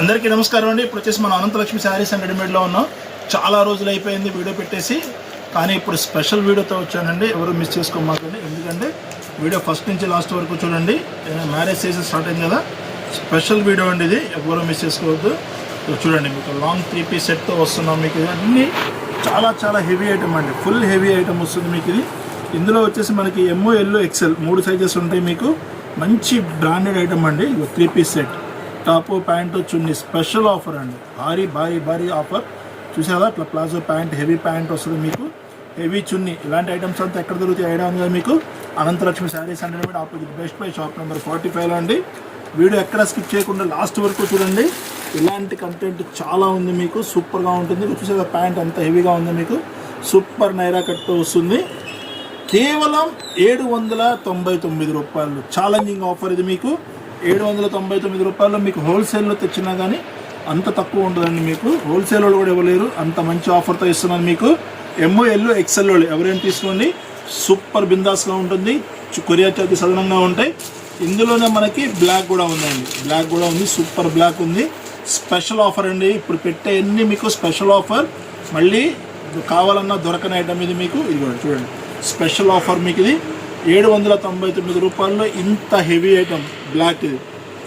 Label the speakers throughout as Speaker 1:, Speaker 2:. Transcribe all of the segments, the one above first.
Speaker 1: అందరికీ నమస్కారం అండి. ఇప్పుడు వచ్చేసి మనం అనంతలక్ష్మి శారీస్ అండ్ రెడీమేడ్లో ఉన్నాం. చాలా రోజులు అయిపోయింది వీడియో పెట్టేసి. కానీ ఇప్పుడు స్పెషల్ వీడియోతో వచ్చానండి. ఎవరు మిస్ చేసుకోమాకండి. ఎందుకంటే వీడియో ఫస్ట్ నుంచి లాస్ట్ వరకు చూడండి. మ్యారేజ్ సీజన్ స్టార్ట్ అయింది కదా స్పెషల్ వీడియో అండి ఇది. ఎవరు మిస్ చేసుకోవద్దు. చూడండి మీకు లాంగ్ త్రీ పీస్ సెట్తో వస్తున్నాం మీకు ఇది. అన్ని చాలా చాలా హెవీ ఐటమ్ అండి. ఫుల్ హెవీ ఐటమ్ వస్తుంది మీకు ఇది. ఇందులో వచ్చేసి మనకి ఎంఓ ఎల్లో ఎక్సెల్ మూడు సైజెస్ ఉంటాయి మీకు. మంచి బ్రాండెడ్ ఐటమ్ అండి. Three piece set. Top pant chunni special offer అండి. భారీ భారీ భారీ ఆఫర్. చూసారా? ఇట్లా ప్లాజో ప్యాంట్ హెవీ ప్యాంట్ వస్తుంది మీకు. హెవీ చున్నీ. ఇలాంటి ఐటమ్స్ అంతా ఎక్కడ దొరుకుతాయి? ఐడియా ఉంది కదా మీకు? అనంతలక్ష్మి శారీస్ అంటే opposite best buy shop number forty ఫైవ్లో అండి. వీడియో ఎక్కడ స్కిప్ చేయకుండా లాస్ట్ వరకు చూడండి. ఇలాంటి కంటెంట్ చాలా ఉంది మీకు. సూపర్గా ఉంటుంది. చూసారా? ప్యాంట్ అంత హెవీగా ఉంది మీకు. సూపర్ నైరా కట్టు వస్తుంది. కేవలం ఏడు వందల తొంభై తొమ్మిది రూపాయలు. ఛాలెంజింగ్ ఆఫర్ ఇది మీకు. ఏడు వందల తొంభై తొమ్మిది రూపాయలు మీకు హోల్సేల్లో తెచ్చినా కానీ అంత తక్కువ ఉండదండి మీకు. హోల్సేల్ వాళ్ళు కూడా ఇవ్వలేరు. అంత మంచి ఆఫర్తో ఇస్తున్నాను మీకు. ఎంఓ ఎక్సెల్ వాళ్ళు ఎవరైనా తీసుకోండి. సూపర్ బిందాస్గా ఉంటుంది. కొరియా కొరియర్ చార్జెస్ ఉంటాయి. ఇందులోనే మనకి బ్లాక్ కూడా ఉందండి. బ్లాక్ కూడా ఉంది. సూపర్ బ్లాక్ ఉంది. స్పెషల్ ఆఫర్ అండి. ఇప్పుడు పెట్టే అన్ని మీకు స్పెషల్ ఆఫర్? మళ్ళీ కావాలన్నా దొరకని ఐటమ్ ఇది మీకు. ఇది కూడా చూడండి. స్పెషల్ ఆఫర్ మీకు ఇది. ఏడు వందల తొంభై తొమ్మిది రూపాయల్లో ఇంత heavy item black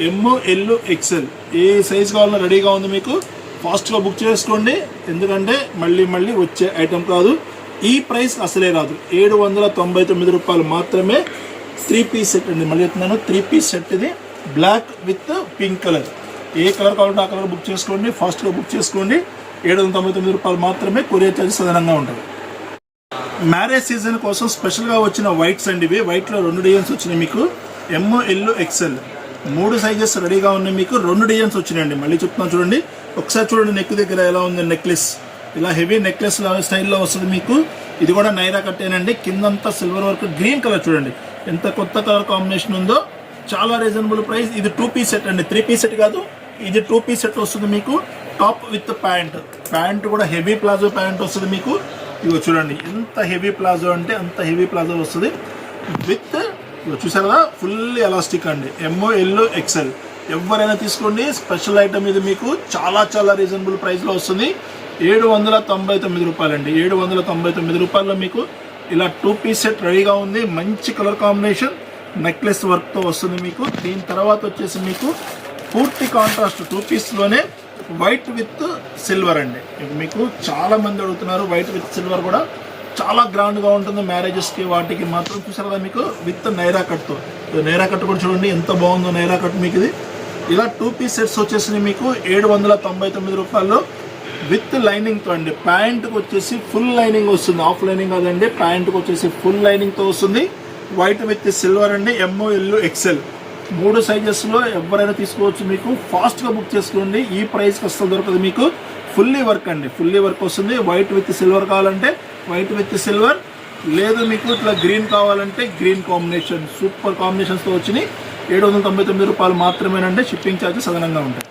Speaker 1: M L XL ఏ సైజ్ కావాలన్నా రెడీగా ఉంది మీకు. ఫాస్ట్గా బుక్ చేసుకోండి. ఎందుకంటే మళ్ళీ మళ్ళీ వచ్చే ఐటెం కాదు. ఈ ప్రైస్ అసలే రాదు. ఏడు వందల తొంభై తొమ్మిది రూపాయలు మాత్రమే త్రీ పీస్ సెట్ అండి మళ్ళీ చెప్తున్నాను త్రీ పీస్ సెట్ ఇది. బ్లాక్ విత్ పింక్ కలర్ ఏ కలర్ కావాలంటే ఆ కలర్ బుక్ చేసుకోండి. ఫాస్ట్గా బుక్ చేసుకోండి. ఏడు వందల తొంభై తొమ్మిది రూపాయలు మాత్రమే కొరియర్ చార్జెస్ అదనంగా ఉంటుంది మ్యారేజ్ సీజన్ కోసం స్పెషల్గా వచ్చిన వైట్స్ అండి ఇవి. వైట్లో రెండు డిజైన్స్ వచ్చినాయి మీకు. ఎమ్ ఎల్ ఎక్సెల్ మూడు సైజెస్ రెడీగా ఉన్నాయి మీకు. రెండు డిజైన్స్ వచ్చినాయండి. మళ్ళీ చెప్తున్నాను చూడండి. ఒకసారి చూడండి నెక్ దగ్గర ఎలా ఉంది నెక్లెస్. ఇలా హెవీ నెక్లెస్ స్టైల్లో వస్తుంది మీకు. ఇది కూడా నైరా కట్టేనండి. కిందంతా సిల్వర్ వర్క్ గ్రీన్ కలర్ చూడండి. ఎంత కొత్త కలర్ కాంబినేషన్ ఉందో చాలా రీజనబుల్ ప్రైస్. ఇది టూ పీస్ సెట్ అండి. త్రీ పీస్ సెట్ కాదు. ఇది టూ పీస్ సెట్ వస్తుంది మీకు. టాప్ విత్ ప్యాంట్ ప్యాంట్ కూడా హెవీ ప్లాజో ప్యాంట్ వస్తుంది మీకు. ఇగో చూడండి ఎంత హెవీ ప్లాజో అంటే అంత హెవీ ప్లాజో వస్తుంది. విత్ చూసారా ఫుల్ ఎలాస్టిక్ అండి. ఎంఓ ఎల్లో ఎక్సెల్ ఎవరైనా తీసుకోండి స్పెషల్ ఐటమ్ ఇది మీకు చాలా చాలా రీజనబుల్ ప్రైస్లో వస్తుంది. ఏడు వందల తొంభై తొమ్మిది రూపాయలండి. ఏడు వందల తొంభై తొమ్మిది రూపాయల్లో మీకు ఇలా టూ పీస్ సెట్ రెడీగా ఉంది. మంచి కలర్ కాంబినేషన్ నెక్లెస్ వర్క్తో వస్తుంది మీకు. దీని తర్వాత వచ్చేసి మీకు పూర్తి కాంట్రాస్ట్ టూ పీస్లోనే వైట్ విత్ సిల్వర్ అండి. మీకు చాలా మంది అడుగుతున్నారు వైట్ విత్ సిల్వర్ కూడా చాలా గ్రాండ్గా ఉంటుంది మ్యారేజెస్కి వాటికి మాత్రం చూసారా మీకు విత్ నైరా కట్తో నైరా కట్ కూడా చూడండి ఎంత బాగుందో నైరా కట్ మీకు ఇది. ఇలా టూ పీస్ సెట్స్ వచ్చేసి మీకు ఏడు వందల తొంభై తొమ్మిది రూపాయలు విత్ లైనింగ్తో అండి. ప్యాంట్కి వచ్చేసి ఫుల్ లైనింగ్ వస్తుంది. ఆఫ్ లైనింగ్ కాదండి ప్యాంట్కి వచ్చేసి ఫుల్ లైనింగ్తో వస్తుంది. వైట్ విత్ సిల్వర్ అండి ఎంఓ ఎల్ ఎక్సెల్ మూడు సైజెస్లో ఎవరైనా తీసుకోవచ్చు మీకు. ఫాస్ట్గా బుక్ చేసుకోండి. ఈ ప్రైస్కి అస్సలు దొరకదు మీకు. ఫుల్లీ వర్క్ అండి. ఫుల్లీ వర్క్ వస్తుంది. వైట్ విత్ సిల్వర్ కావాలంటే వైట్ విత్ సిల్వర్ లేదు మీకు ఇట్లా గ్రీన్ కావాలంటే గ్రీన్ కాంబినేషన్ సూపర్ కాంబినేషన్స్తో వచ్చినాయి. ఏడు వందల తొంభై తొమ్మిది రూపాయలు మాత్రమేనంటే షిప్పింగ్ ఛార్జెస్ అదనంగా ఉంటాయి.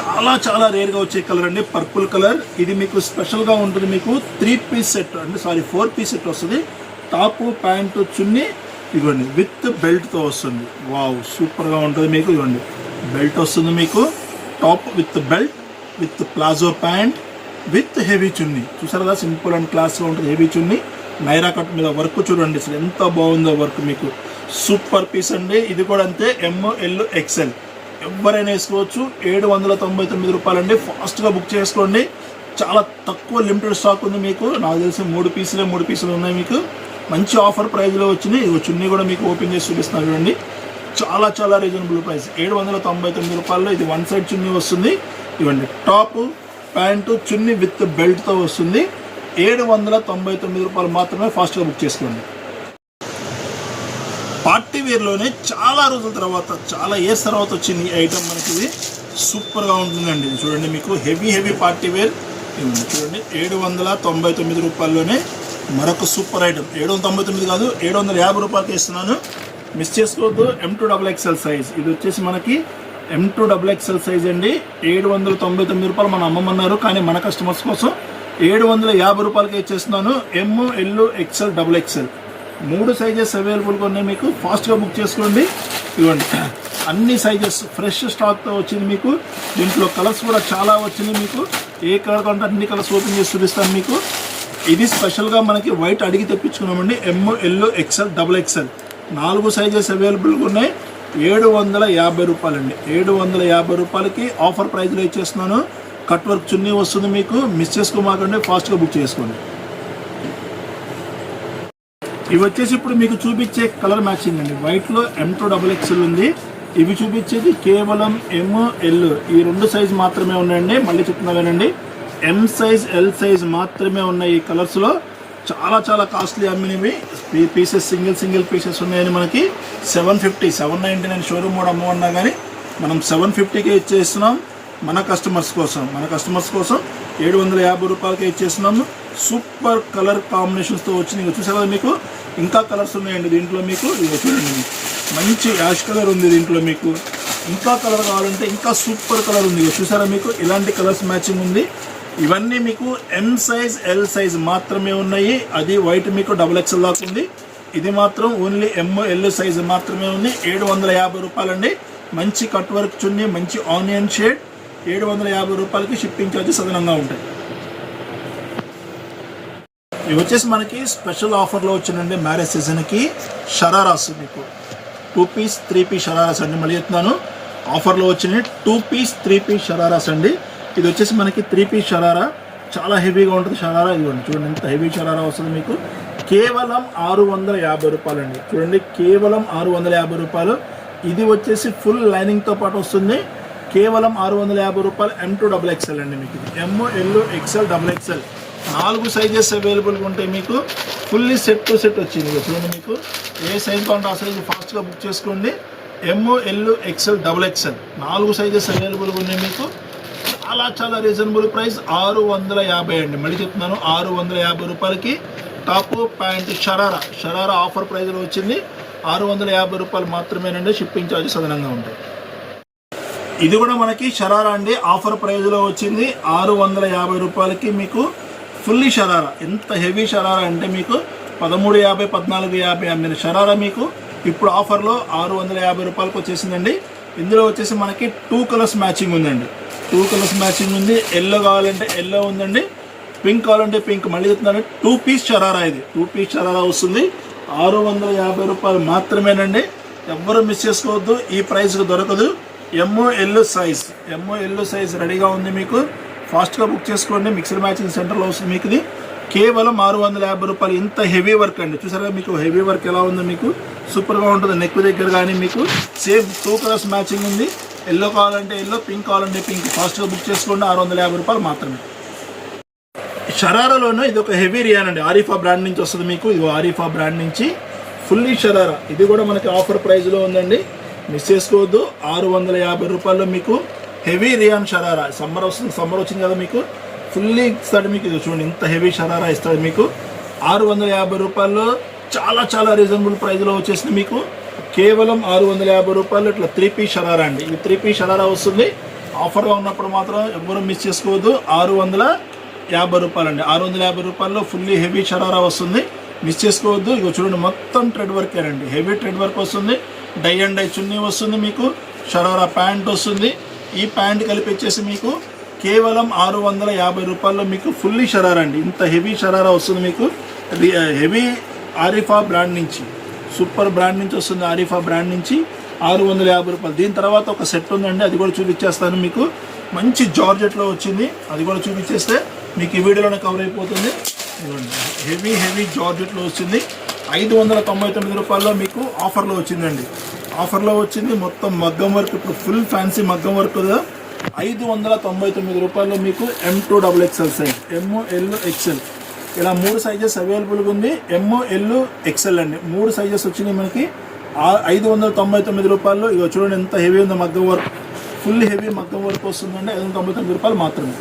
Speaker 1: చాలా చాలా రేర్గా వచ్చే కలర్ అండి. పర్పుల్ కలర్ ఇది మీకు స్పెషల్గా ఉంటుంది మీకు. త్రీ పీస్ సెట్ అంటే సారీ ఫోర్ పీస్ సెట్ వస్తుంది. టాప్ ప్యాంటు చున్నీ ఇదిగోండి విత్ బెల్ట్తో వస్తుంది. వావ్ సూపర్గా ఉంటుంది మీకు ఇదిగోండి బెల్ట్ వస్తుంది మీకు. Top with belt with palazzo pant with heavy chunni. చూసారు కదా సింపుల్ అండ్ క్లాస్గా ఉంటుంది హెవీ చున్నీ. నైరా కట్ మీద వర్క్ చూడండి అసలు ఎంత బాగుందో వర్క్ మీకు. సూపర్ పీస్ అండి. ఇది కూడా అంతే ఎంఎల్ ఎక్స్ఎల్ ఎక్సెల్ ఎవరైనా వేసుకోవచ్చు. ఏడు వందల తొంభై తొమ్మిది రూపాయలండి. ఫాస్ట్గా బుక్ చేసుకోండి. చాలా తక్కువ లిమిటెడ్ స్టాక్ ఉంది మీకు. నాకు తెలిసి మూడు పీసులే మూడు పీసులు ఉన్నాయి మీకు. మంచి ఆఫర్ ప్రైస్లో వచ్చినాయి చున్నీ కూడా మీకు ఓపెన్ చేసి చూపిస్తున్నాను చూడండి. చాలా చాలా రీజనబుల్ ప్రైస్. ఏడు వందల తొంభై తొమ్మిది రూపాయల్లో ఇది వన్ సైడ్ చున్నీ వస్తుంది. ఇవ్వండి. టాప్ ప్యాంటు చున్నీ విత్ బెల్ట్తో వస్తుంది. ఏడు వందల తొంభై తొమ్మిది రూపాయలు మాత్రమే ఫాస్ట్గా బుక్ చేసుకోండి. పార్టీ వేర్లోనే చాలా రోజుల తర్వాత చాలా ఇయర్స్ తర్వాత వచ్చింది ఈ ఐటమ్ మనకి ఇది. సూపర్గా ఉంటుందండి చూడండి మీకు హెవీ హెవీ పార్టీ వేర్. ఇవ్వండి. చూడండి. ఏడు వందల తొంభై తొమ్మిది రూపాయల్లోనే మరొక సూపర్ ఐటమ్. ఏడు వందల తొంభై తొమ్మిది కాదు ఏడు వందల యాభై రూపాయలకి ఇస్తున్నాను. మిస్ చేసుకోవద్దు M two double XL size ఇది వచ్చేసి మనకి M two double XL size అండి. ఏడు వందల తొంభై తొమ్మిది రూపాయలు మన అమ్మమన్నారు కానీ మన కస్టమర్స్ కోసం ఏడు వందల యాభై రూపాయలకి ఇచ్చేస్తున్నాను. M L XL double XL మూడు సైజెస్ అవైలబుల్గా ఉన్నాయి మీకు. ఫాస్ట్గా బుక్ చేసుకోండి. ఇవ్వండి. అన్ని సైజెస్ ఫ్రెష్ స్టాక్తో వచ్చింది మీకు. దీంట్లో కలర్స్ కూడా చాలా వచ్చింది మీకు. ఏ కలర్ కంటే అన్ని కలర్స్ ఓపెన్ చేసి చూపిస్తాను మీకు. ఇది స్పెషల్గా మనకి వైట్ అడిగి తెప్పించుకున్నామండి. M yellow XL double XL నాలుగు సైజెస్ అవైలబుల్గా ఉన్నాయి. ఏడు వందల యాభై రూపాయలండి. ఏడు వందల యాభై రూపాయలకి ఆఫర్ ప్రైస్లో ఇచ్చేస్తున్నాను. కట్ వర్క్ చున్నీ వస్తుంది మీకు. మిస్ చేసుకోమాకండి. ఫాస్ట్గా బుక్ చేసుకోండి. ఇవి వచ్చేసి ఇప్పుడు మీకు చూపించే కలర్ మ్యాచింగ్ అండి. వైట్లో ఎం టూ డబుల్ ఎక్స్ఎల్ ఉంది. ఇవి చూపించేది కేవలం ఎమ్ ఎల్ ఈ రెండు సైజ్ మాత్రమే ఉన్నాయండి. మళ్ళీ చెప్తున్నావేనండి ఎం సైజ్ ఎల్ సైజ్ మాత్రమే ఉన్నాయి ఈ కలర్స్లో చాలా చాలా కాస్ట్లీ అమ్మినవి. పీసెస్ సింగిల్ సింగిల్ పీసెస్ ఉన్నాయని మనకి seven fifty seven ninety nine showroom కూడా అమ్మన్నా కానీ మనం సెవెన్ ఫిఫ్టీకే ఇచ్చేస్తున్నాం మన కస్టమర్స్ కోసం. మన కస్టమర్స్ కోసం ఏడు వందల యాభై రూపాయలకే ఇచ్చేస్తున్నాము సూపర్ కలర్ కాంబినేషన్స్తో వచ్చింది ఇక చూసారా మీకు? ఇంకా కలర్స్ ఉన్నాయండి దీంట్లో మీకు. ఇక చూడండి. మంచి యాష్ కలర్ ఉంది దీంట్లో మీకు. ఇంకా కలర్ కావాలంటే ఇంకా సూపర్ కలర్ ఉంది. ఇక చూసారా మీకు? ఇలాంటి కలర్స్ మ్యాచింగ్ ఉంది. ఇవన్నీ మీకు ఎం సైజ్ ఎల్ సైజ్ మాత్రమే ఉన్నాయి. అది వైట్ మీకు డబుల్ ఎక్స్ఎల్ దాకా ఉంది. ఇది మాత్రం ఓన్లీ ఎమ్ ఎల్ సైజ్ మాత్రమే ఉంది. ఏడు వందల యాభై రూపాయలండి. మంచి కట్ వర్క్ చున్నీ మంచి ఆనియన్ షేడ్ ఏడు వందల యాభై రూపాయలకి షిప్పింగ్ ఛార్జెస్ అదనంగా ఉంటాయి. ఇవి వచ్చేసి మనకి స్పెషల్ ఆఫర్లో వచ్చినండి మ్యారేజ్ సీజన్కి షరారాస్ మీకు. Two piece three piece shararas అండి. మళ్ళీ చెప్తున్నాను. ఆఫర్లో వచ్చినాయి two piece three piece shararas అండి. ఇది వచ్చేసి మనకి త్రీ పీస్ షరారా. చాలా హెవీగా ఉంటుంది షరారా. ఇదిగోండి చూడండి ఎంత హెవీ షరారా వస్తుంది మీకు. కేవలం ఆరు వందల యాభై రూపాయలు అండి చూడండి కేవలం ఆరు వందల యాభై రూపాయలు. ఇది వచ్చేసి ఫుల్ లైనింగ్తో పాటు వస్తుంది. కేవలం ఆరు వందల యాభై రూపాయలు ఎం టూ డబుల్ ఎక్స్ఎల్ అండి మీకు ఇది. M L XL double XL నాలుగు సైజెస్ అవైలబుల్గా ఉంటాయి మీకు. ఫుల్లీ సెట్ టు సెట్ వచ్చింది. చూడండి మీకు. ఏ సైజ్ కావాలంటే ఆ సైజ్ ఫాస్ట్గా బుక్ చేసుకోండి. M L XL double XL నాలుగు సైజెస్ అవైలబుల్గా ఉన్నాయి మీకు. చాలా చాలా రీజనబుల్ ప్రైస్ ఆరు వందల యాభై అండి. మళ్ళీ చెప్తున్నాను ఆరు వందల యాభై రూపాయలకి top pant sharara. Sharara offer ప్రైస్లో వచ్చింది. ఆరు వందల యాభై రూపాయలు మాత్రమేనండి. షిప్పింగ్ ఛార్జెస్ అదనంగా ఉంటాయి. ఇది కూడా మనకి షరారా అండి. ఆఫర్ ప్రైస్లో వచ్చింది. ఆరు వందల యాభై రూపాయలకి మీకు ఫుల్లీ షరారా. ఎంత హెవీ షరారా అంటే మీకు పదమూడు యాభై పద్నాలుగు యాభై అమ్మిన షరారా మీకు ఇప్పుడు ఆఫర్లో ఆరు వందల యాభై రూపాయలకు వచ్చేసిందండి. ఇందులో వచ్చేసి మనకి టూ కలర్స్ మ్యాచింగ్ ఉందండి. టూ కలర్స్ మ్యాచింగ్ ఉంది. ఎల్లో కావాలంటే ఎల్లో ఉందండి. పింక్ కావాలంటే పింక్ మళ్ళీ చెప్తున్నాను. టూ పీస్ చరారా ఇది. టూ పీస్ చరారా వస్తుంది. ఆరు వందల యాభై రూపాయలు మాత్రమేనండి. ఎవ్వరు మిస్ చేసుకోవద్దు. ఈ ప్రైస్కి దొరకదు. ఎమ్మో ఎల్లో సైజ్ ఎంఓ ఎల్లో సైజ్ రెడీగా ఉంది మీకు. ఫాస్ట్గా బుక్ చేసుకోండి. మిక్సర్ మ్యాచింగ్ సెంటర్లో వస్తుంది మీకు ఇది కేవలం ఆరు వందల యాభై రూపాయలు. ఇంత హెవీ వర్క్ అండి. చూసారా మీకు హెవీ వర్క్ ఎలా ఉందో మీకు? సూపర్గా ఉంటుంది. నెక్ దగ్గర కానీ మీకు. సేమ్ టూ కలర్స్ మ్యాచింగ్ ఉంది. ఎల్లో కావాలంటే ఎల్లో పింక్ కావాలంటే పింక్. ఫాస్ట్గా బుక్ చేసుకోండి ఆరు వందల యాభై రూపాయలు మాత్రమే. షరారాలోనే ఇది ఒక హెవీ రియాన్ అండి. ఆరిఫా బ్రాండ్ నుంచి వస్తుంది మీకు. ఇది ఆరిఫా బ్రాండ్ నుంచి ఫుల్లీ షరారా. ఇది కూడా మనకి ఆఫర్ ప్రైస్లో ఉందండి. మిస్ చేసుకోవద్దు. ఆరు వందల యాభై రూపాయల్లో మీకు హెవీ రియాన్ షరారా. సమ్మర్ వస్తుంది సమ్మర్ వచ్చింది కదా మీకు. ఫుల్లీ ఇస్తాడు మీకు. ఇది చూడండి ఇంత హెవీ షరారా ఇస్తాడు మీకు. ఆరు వందల యాభై రూపాయల్లో చాలా చాలా రీజనబుల్ ప్రైస్లో వచ్చేసింది మీకు. కేవలం ఆరు వందల యాభై రూపాయలు ఇట్లా త్రీ పీ షరారా అండి. ఇది త్రీ పీ షరారా వస్తుంది. ఆఫర్గా ఉన్నప్పుడు మాత్రం ఎవ్వరూ మిస్ చేసుకోవద్దు. ఆరు వందల యాభై రూపాయలు అండి. ఆరు వందల యాభై రూపాయల్లో ఫుల్లీ హెవీ షరారా వస్తుంది. మిస్ చేసుకోవద్దు. ఇక చూడండి మొత్తం ట్రెడ్ వర్క్ అండి హెవీ ట్రెడ్ వర్క్ వస్తుంది. డై అండ్ డై చున్నీ వస్తుంది మీకు. షరారా ప్యాంట్ వస్తుంది. ఈ ప్యాంట్ కలిపి వచ్చేసి మీకు కేవలం ఆరు వందల యాభై రూపాయల్లో మీకు ఫుల్లీ షరారా అండి. ఇంత హెవీ షరారా వస్తుంది మీకు. హెవీ ఆరిఫా బ్రాండ్ నుంచి. సూపర్ బ్రాండ్ నుంచి వస్తుంది ఆరిఫా బ్రాండ్ నుంచి ఆరు వందల యాభై రూపాయలు. దీని తర్వాత ఒక సెట్ ఉందండి అది కూడా చూపించేస్తాను మీకు. మంచి జార్జెట్లో వచ్చింది అది కూడా చూపించేస్తే మీకు ఈ వీడియోలోనే కవర్ అయిపోతుంది. హెవీ హెవీ జార్జెట్లో వచ్చింది. ఐదు వందల తొంభై తొమ్మిది రూపాయల్లో మీకు ఆఫర్లో వచ్చిందండి. ఆఫర్లో వచ్చింది మొత్తం మగ్గం వర్క్ ఇప్పుడు ఫుల్ ఫ్యాన్సీ మగ్గం వర్క్ కదా. ఐదు వందల తొంభై తొమ్మిది రూపాయల్లో మీకు M two double XL size M L XL ఇలా మూడు సైజెస్ అవైలబుల్గా ఉంది. ఎమ్ ఎల్ ఎక్స్ఎల్ అండి. మూడు సైజెస్ వచ్చినాయి మనకి. ఐదు వందల తొంభై తొమ్మిది రూపాయల్లో ఇక చూడండి ఎంత హెవీ ఉందో మగ్గం వర్క్ ఫుల్ హెవీ మగ్గం వర్క్ వస్తుందండి. ఐదు వందల తొంభై తొమ్మిది రూపాయలు మాత్రమే.